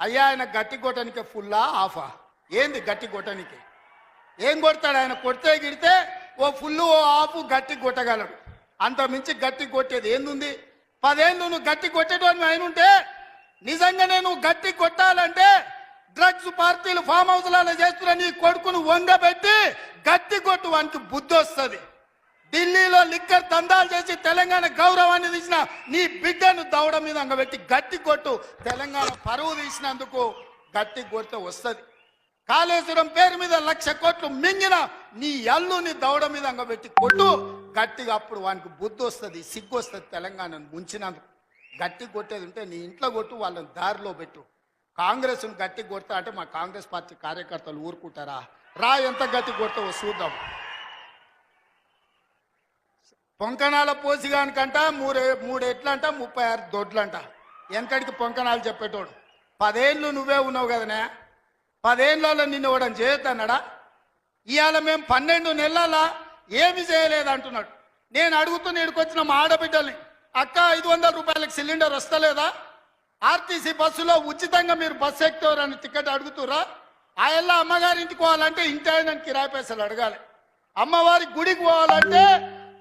అయ్యా ఆయన గట్టి కొట్టనికి ఫుల్లా ఆఫా ఏంది గట్టి కొట్టడానికి ఏం కొడతాడు ఆయన? కొడితే గిడితే ఓ ఫుల్ ఓ ఆపు గట్టి కొట్టగలడు. అంత మించి గట్టి కొట్టేది ఏందుంది? పదేళ్ళు నువ్వు గట్టి కొట్టేటోని ఆయన ఉంటే నిజంగానే నువ్వు గట్టి కొట్టాలంటే డ్రగ్స్ పార్టీలు ఫామ్ హౌస్లలో చేస్తున్న నీ కొడుకును వంగబెట్టి గట్టి కొట్టు వానికి బుద్ధి వస్తుంది. ఢిల్లీలో లిక్కర్ దందాలు చేసి తెలంగాణ గౌరవాన్ని తీసిన నీ బిడ్డను దౌడ మీద అంగబెట్టి గట్టి కొట్టు. తెలంగాణ పరువు తీసినందుకు గట్టి కొడితే వస్తుంది. కాళేశ్వరం పేరు మీద లక్ష కోట్లు మింగిన నీ అల్లుని దౌడ మీద అంగబెట్టి కొట్టు. గట్టిగా అప్పుడు వానికి బుద్ధి వస్తుంది సిగ్గు వస్తుంది తెలంగాణను ముంచినందుకు. గట్టి కొట్టేది ఉంటే నీ ఇంట్లో కొట్టు వాళ్ళని దారిలో పెట్టు. కాంగ్రెస్ను గట్టి కొడతా అంటే మా కాంగ్రెస్ పార్టీ కార్యకర్తలు ఊరుకుంటారా? రా ఎంత గట్టి కొడతావో చూద్దాం. పొంకణాల పోసిగానికంట మూడే మూడెట్లంట ముప్పై ఆరు దొడ్లంట. వెనకడికి పొంకణాలు చెప్పేటోడు? పదేళ్ళు నువ్వే ఉన్నావు కదనే? పదేళ్ళలో నిన్ను ఇవ్వడం చేయొద్దన్నాడా? ఇవాళ మేము పన్నెండు నెలల ఏమి చేయలేదు అంటున్నాడు నేను అడుగుతున్న ఇక్కడికొచ్చిన మా ఆడబిడ్డల్ని అక్క ఐదు వందల రూపాయలకు సిలిండర్ వస్తలేదా? ఆర్టీసీ బస్సులో ఉచితంగా మీరు బస్సు ఎక్కుతారని టికెట్ అడుగుతురా ఆ ఎల్ల అమ్మగారి ఇంటికి పోవాలంటే ఇంటి ఆయన కిరాయి పైసలు అడగాలి. అమ్మవారి గుడికి పోవాలంటే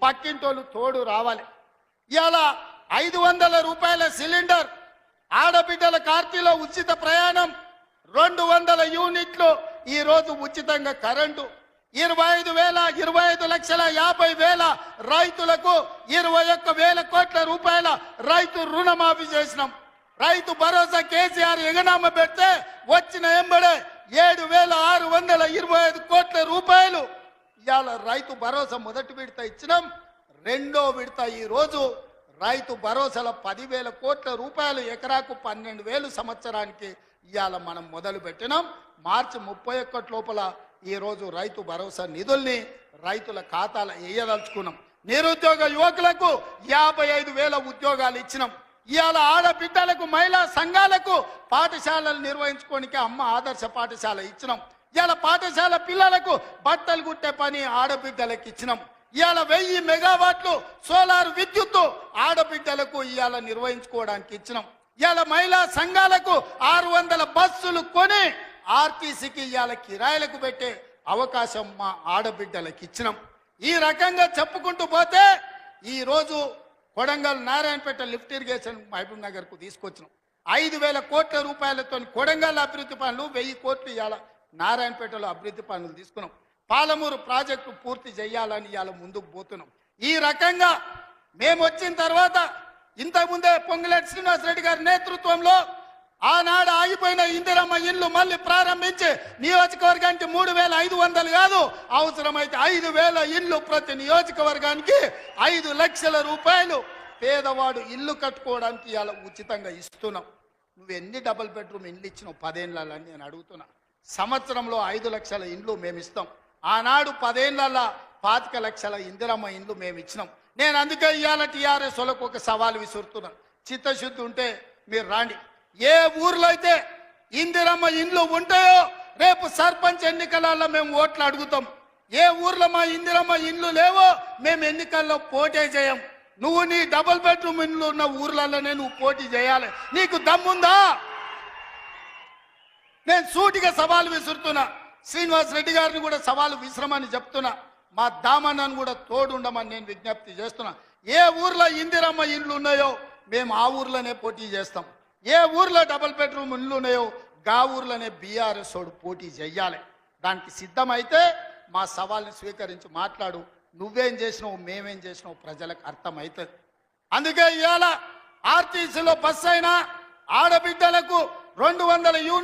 పక్కింటోళ్ళు తోడు రావాలి. ఇలా ఐదు వందల రూపాయల సిలిండర్ ఆడబిడ్డల కార్తీలో ఉచిత ప్రయాణం రెండు వందల యూనిట్లు ఈ రోజు ఉచితంగా కరెంటు ఇరవై ఐదు వేల ఇరవై ఐదు లక్షల యాభై వేల రైతులకు ఇరవై ఒక్క వేల కోట్ల రూపాయల రైతు రుణమాఫీ చేసినాం. రైతు భరోసా కేసీఆర్ ఎగనామ పెడితే వచ్చిన ఎంబడే ఏడు వేల ఆరు వందల ఇరవై ఐదు కోట్ల రూపాయలు ఇవాళ రైతు భరోసా మొదటి విడత ఇచ్చినాం. రెండో విడత ఈరోజు రైతు భరోసాల పదివేల కోట్ల రూపాయలు ఎకరాకు పన్నెండు వేలు సంవత్సరానికి ఇవాళ మనం మొదలు పెట్టినాం. మార్చి ముప్పై ఒక్కటి లోపల ఈరోజు రైతు భరోసా నిధుల్ని రైతుల ఖాతాలు వేయదలుచుకున్నాం నిరుద్యోగ యువకులకు యాభై ఐదు వేల ఉద్యోగాలు ఇచ్చినాం. ఇవాళ ఆడబిడ్డలకు మహిళా సంఘాలకు పాఠశాలలు నిర్వహించుకోనికి అమ్మ ఆదర్శ పాఠశాల ఇచ్చినాం. ఇవాళ పాఠశాల పిల్లలకు బట్టలు కుట్టే పని ఆడబిడ్డలకు ఇచ్చినాం. ఇవాళ వెయ్యి మెగావాట్లు సోలార్ విద్యుత్తు ఆడబిడ్డలకు ఇవాళ నిర్వహించుకోవడానికి ఇచ్చినాం. ఇవాళ మహిళా సంఘాలకు ఆరు వందల బస్సులు కొని ఆర్టీసీకి ఇవాళ కిరాయిలకు పెట్టే అవకాశం మా ఆడబిడ్డలకు ఇచ్చినాం. ఈ రకంగా చెప్పుకుంటూ పోతే ఈరోజు కొడంగల్ నారాయణపేట లిఫ్ట్ ఇరిగేషన్ మహబూబ్ నగర్కు తీసుకొచ్చినాం. ఐదు వేల కోట్ల రూపాయలతో కొడంగల్ అభివృద్ధి పనులు వెయ్యి కోట్లు ఇవాళ నారాయణపేటలో అభివృద్ధి పనులు తీసుకున్నాం. పాలమూరు ప్రాజెక్టు పూర్తి చేయాలని ఇవాళ ముందుకు పోతున్నాం. ఈ రకంగా మేము వచ్చిన తర్వాత ఇంతకుముందే పొంగులేటి శ్రీనివాసరెడ్డి గారి నేతృత్వంలో ఆనాడు ఆగిపోయిన ఇందిరమ్మ ఇల్లు మళ్ళీ ప్రారంభించి నియోజకవర్గానికి మూడు వేల ఐదు వందలు కాదు అవసరమైతే ఐదు వేల ఇల్లు ప్రతి నియోజకవర్గానికి ఐదు లక్షల రూపాయలు పేదవాడు ఇల్లు కట్టుకోవడానికి ఇవాళ ఉచితంగా ఇస్తున్నాం. నువ్వు ఎన్ని డబుల్ బెడ్రూమ్ ఇల్లు ఇచ్చినావు పదేళ్ళని నేను అడుగుతున్నా. సంవత్సరంలో ఐదు లక్షల ఇండ్లు మేము ఇస్తాం ఆనాడు పదేళ్ళ పాతిక లక్షల ఇందిరమ్మ ఇండ్లు మేము ఇచ్చినాం నేను అందుకే ఇవాళ టీఆర్ఎస్ వాళ్ళకు ఒక సవాల్ విసురుతున్నాను చిత్తశుద్ధి ఉంటే మీరు రాండి. ఏ ఊర్లో అయితే ఇందిరమ్మ ఇండ్లు ఉంటాయో రేపు సర్పంచ్ ఎన్నికలలో మేము ఓట్లు అడుగుతాం. ఏ ఊర్లో మా ఇందిరమ్మ ఇండ్లు లేవో మేము ఎన్నికల్లో పోటీ చేయం. నువ్వు నీ డబుల్ బెడ్రూమ్ ఇండ్లు ఉన్న ఊర్లలోనే నువ్వు పోటీ చేయాలి. నీకు దమ్ముందా? నేను సూటిగా సవాలు విసురుతున్నా. శ్రీనివాస్ రెడ్డి గారిని కూడా సవాలు విశ్రమని చెప్తున్నా. మా దామన్నను కూడా తోడుండమని నేను విజ్ఞప్తి చేస్తున్నా. ఏ ఊర్లో ఇందిరమ్మ ఇండ్లు ఉన్నాయో మేము ఆ ఊర్లోనే పోటీ చేస్తాం. ఏ ఊర్లో డబుల్ బెడ్రూమ్ ఇండ్లు ఉన్నాయో గా ఊర్లోనే బీఆర్ఎస్ వాడు పోటీ చెయ్యాలి దానికి సిద్ధమైతే మా సవాల్ని స్వీకరించి మాట్లాడు. నువ్వేం చేసినావు మేమేం చేసినావు ప్రజలకు అర్థమవుతుంది అందుకే ఇవాళ ఆర్టీసీలో బస్సు అయినా ఆడబిడ్డలకు రెండు వందల యూనిట్